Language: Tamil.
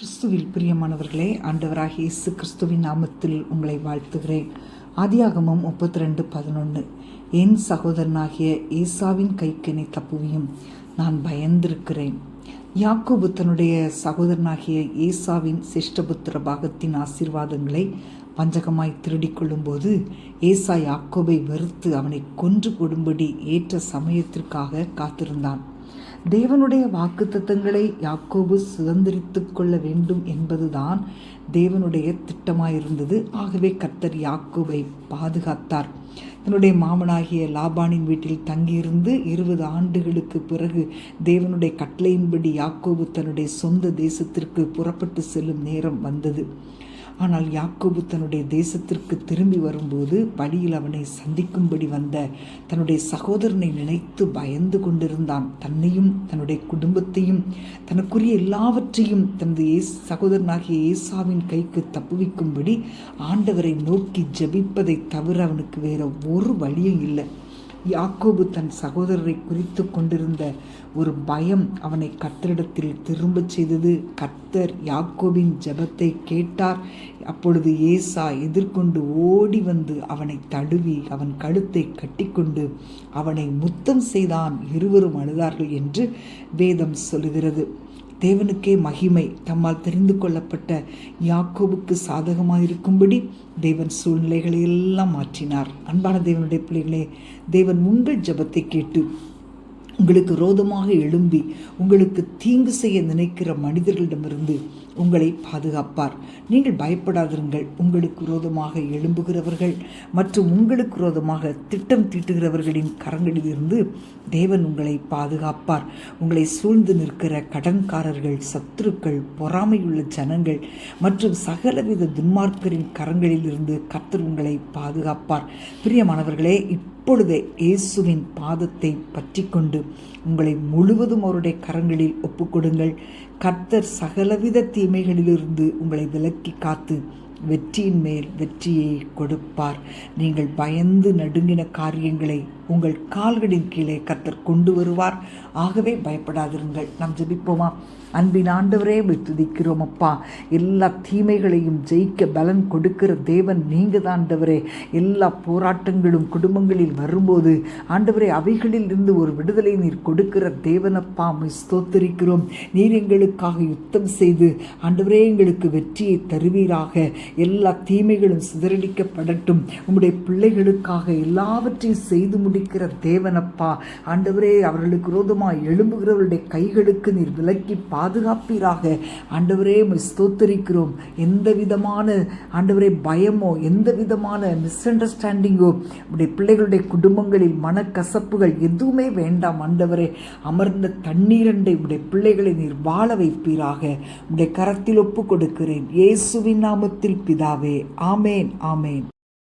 கிறிஸ்துவில் பிரியமானவர்களே ஆண்டவராக இயேசு கிறிஸ்துவின் நாமத்தில் உங்களை வாழ்த்துகிறேன். ஆதியாகமம் முப்பத்தி ரெண்டு பதினொன்று என் சகோதரனாகிய ஏசாவின் கைக்கினை தப்புவியும் நான் பயந்திருக்கிறேன். யாக்கோபு தன்னுடைய சகோதரனாகிய ஏசாவின் சிஷ்டபுத்திர பாகத்தின் ஆசீர்வாதங்களை வஞ்சகமாய் திருடிக்கொள்ளும்போது ஏசா யாக்கோபை வெறுத்து அவனை கொன்று கொடும்படி ஏற்ற சமயத்திற்காக காத்திருந்தான். தேவனுடைய வாக்குத்தத்தங்களை யாக்கோபு சுதந்திரித்து கொள்ள வேண்டும் என்பதுதான் தேவனுடைய திட்டமாயிருந்தது. ஆகவே கர்த்தர் யாக்கோபை பாதுகாத்தார். தன்னுடைய மாமனாகிய லாபானின் வீட்டில் தங்கியிருந்து இருபது ஆண்டுகளுக்கு பிறகு தேவனுடைய கட்டளையின்படி யாக்கோபு தன்னுடைய சொந்த தேசத்திற்கு புறப்பட்டு செல்லும் நேரம் வந்தது. ஆனால் யாக்கோபு தன்னுடைய தேசத்திற்கு திரும்பி வரும்போது வழியில் அவனை சந்திக்கும்படி வந்த தன்னுடைய சகோதரனை நினைத்து பயந்து கொண்டிருந்தான். தன்னையும் தன்னுடைய குடும்பத்தையும் தனக்குரிய எல்லாவற்றையும் தனது ஏஸ் சகோதரனாகிய ஏசாவின் கைக்கு தப்புவிக்கும்படி ஆண்டவரை நோக்கி ஜபிப்பதை தவிர அவனுக்கு வேற ஒரு வழியும் இல்லை. யாக்கோபு தன் சகோதரரை குறித்து கொண்டிருந்த ஒரு பயம் அவனை கத்தரிடத்தில் திரும்பச் செய்தது. கத்தர் யாக்கோபின் ஜபத்தை கேட்டார். அப்பொழுது ஏசா எதிர்கொண்டு ஓடி வந்து அவனை தழுவி அவன் கழுத்தை கட்டிக்கொண்டு அவனை முத்தம் செய்தான் இருவரும் அழுதார்கள் என்று வேதம் சொல்லுகிறது. தேவனுக்கே மகிமை தம்மால் தெரிந்து கொள்ளப்பட்ட யாக்கோபுக்கு சாதகமாக இருக்கும்படி தேவன் சூழ்நிலைகளை எல்லாம் மாற்றினார். அன்பான தேவனுடைய பிள்ளைகளே தேவன் உங்கள் ஜபத்தை கேட்டு உங்களுக்கு ரோதமாக எழும்பி உங்களுக்கு தீங்கு செய்ய நினைக்கிற மனிதர்களிடமிருந்து உங்களை பாதுகாப்பார். நீங்கள் பயப்படாதிருங்கள் உங்களுக்கு ரோதமாக எழும்புகிறவர்கள் மற்றும் உங்களுக்கு ரோதமாக திட்டம் தீட்டுகிறவர்களின் கரங்களிலிருந்து தேவன் உங்களை பாதுகாப்பார். உங்களை சூழ்ந்து நிற்கிற கடன்காரர்கள் சத்துருக்கள் பொறாமையுள்ள ஜனங்கள் மற்றும் சகலவித துன்மார்க்கரின் கரங்களிலிருந்து கர்த்தர் உங்களை பாதுகாப்பார். பிரியமானவர்களே இப்பொழுதே இயேசுவின் பாதத்தை பற்றி கொண்டு உங்களை முழுவதும் அவருடைய கரங்களில் ஒப்புக்கொடுங்கள். கர்த்தர் சகலவித தீமைகளிலிருந்து உங்களை விலக்கி காத்து வெற்றியின் மேல் வெற்றியை கொடுப்பார். நீங்கள் பயந்து நடுங்கின காரியங்களை உங்கள் கால்களின் கீழே கர்த்தர் கொண்டு வருவார். ஆகவே பயப்படாதிருங்கள். நாம் ஜபிப்போமா? அன்பின் ஆண்டவரே துதிக்கிறோம் அப்பா. எல்லா தீமைகளையும் ஜெயிக்க பலன் கொடுக்கிற தேவன் நீங்கள் தான் ஆண்டவரே. எல்லா போராட்டங்களும் குடும்பங்களில் வரும்போது ஆண்டவரே அவைகளில் இருந்து ஒரு விடுதலை நீர் கொடுக்கிற தேவனப்பா ஸ்தோத்தரிக்கிறோம். நீர் எங்களுக்காக யுத்தம் செய்து ஆண்டவரே எங்களுக்கு வெற்றியை தருவீராக. எல்லா தீமைகளும் சிதறடிக்கப்படட்டும். உங்களுடைய பிள்ளைகளுக்காக எல்லாவற்றையும் செய்து முடி முடிக்கிற தேவனப்பா. ஆண்டவரே அவர்களுக்கு விரோதமாக எழும்புகிறவருடைய கைகளுக்கு நீர் விலக்கி பாதுகாப்பீராக. ஆண்டவரே ஸ்தோத்தரிக்கிறோம். எந்த விதமான ஆண்டவரே பயமோ எந்த விதமான மிஸ் அண்டர்ஸ்டாண்டிங்கோ உடைய பிள்ளைகளுடைய குடும்பங்களில் மனக்கசப்புகள் எதுவுமே வேண்டாம் ஆண்டவரே. அமர்ந்த தண்ணீரண்டை உடைய பிள்ளைகளை நீர் வாழ வைப்பீராக. உடைய கரத்தில் ஒப்பு கொடுக்கிறேன் இயேசுவின் நாமத்தில் பிதாவே. ஆமேன் ஆமேன்.